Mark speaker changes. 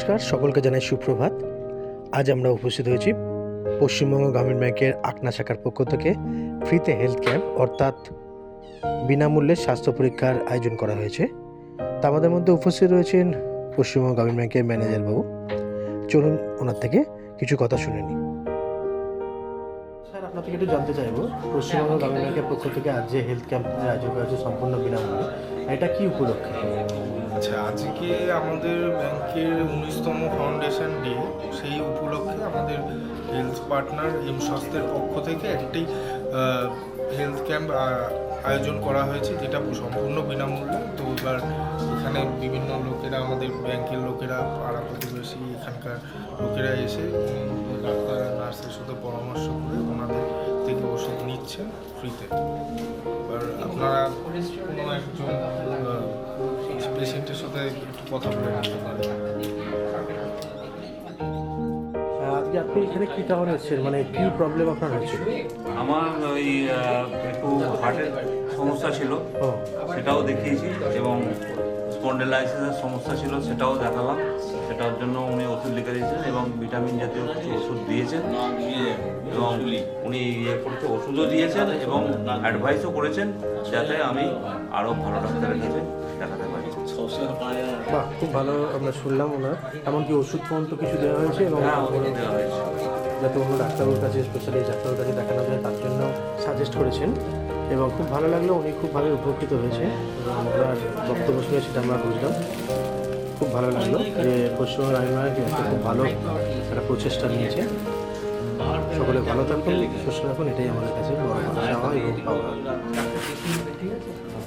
Speaker 1: নমস্কার, সকলকে জানাই সুপ্রভাত। আজ আমরা উপস্থিত হয়েছি পশ্চিমবঙ্গ গ্রামীণ ব্যাংকের আকনা শাখার পক্ষ থেকে ফ্রিতে হেলথ ক্যাম্প, অর্থাৎ বিনামূল্যে স্বাস্থ্য পরীক্ষার আয়োজন করা হয়েছে। তা আমাদের মধ্যে উপস্থিত রয়েছেন পশ্চিমবঙ্গ গ্রামীণ ব্যাংকের ম্যানেজার বাবু। চলুন ওনার থেকে কিছু কথা শুনে নিই। স্যার, আপনার থেকে একটু জানতে চাইব, পশ্চিমবঙ্গ গ্রামীণ ব্যাংকের পক্ষ থেকে আজ যে হেলথ ক্যাম্পের আয়োজন করা হয়েছে সম্পূর্ণ বিনামূল্যে, এটা কি উপলক্ষে?
Speaker 2: আচ্ছা আজকে আমাদের ব্যাংকের উনিশতম ফাউন্ডেশন ডে, সেই উপলক্ষে আমাদের হেলথ পার্টনার এম স্বাস্থ্যের পক্ষ থেকে একটি হেলথ ক্যাম্প আয়োজন করা হয়েছে, যেটা সম্পূর্ণ বিনামূল্যে। তো এবার এখানে বিভিন্ন লোকেরা, আমাদের ব্যাংকের লোকেরা, পাড়া প্রতিবেশী, এখানকার লোকেরা এসে, ডাক্তার, নার্সের সাথে পরামর্শ করে ওনাদের থেকে ওষুধ নিচ্ছেন ফ্রিতে। এবার আপনারা কোনো একজন পেশেন্টের সাথে একটু কথা বলে নিতে পারেন
Speaker 1: আজকে আপনি এখানে কি কারণে এসেছেন? মানে কি প্রবলেম আপনার হয়েছে?
Speaker 3: আমার ওই একটু হার্টের সমস্যা ছিল। সেটাও দেখিয়েছি এবং স্পন্ডেলাইসিসের সমস্যা ছিল সেটাও দেখালাম। সেটার জন্য উনি ওষুধ লিখে দিয়েছেন এবং ভিটামিন জাতীয় কিছু ওষুধ দিয়েছেন। এবং উনি ইয়ে করতে ওষুধও দিয়েছেন এবং অ্যাডভাইসও করেছেন যাতে আমি আরও ভালো ডাক্তারের কাছে দেখাতে পারি।
Speaker 1: বাহ খুব ভালো আমরা শুনলাম ওনার। এমনকি ওষুধ পর্যন্ত কিছু দেওয়া হয়েছে এবং
Speaker 3: হ্যাঁ দেওয়া হয়েছে।
Speaker 1: যাতে অন্য ডাক্তারবাবুর কাছে স্পেশালি ডাক্তারের কাছে দেখানো যায় তার জন্য সাজেস্ট করেছেন। এবং খুব ভালো লাগল উনি খুব ভালো উপকৃত হয়েছে। এবং ওনার বক্তব্য শুনে সেটা আমরা বুঝলাম। খুব ভালো লাগল যে পশ্চিমবঙ্গ আইনমায় একটা খুব ভালো একটা প্রচেষ্টা নিয়েছে। সকলে ভালো থাকুন সুস্থ থাকুন এটাই আমাদের কাছে বড় চাওয়া এবং পাওয়া।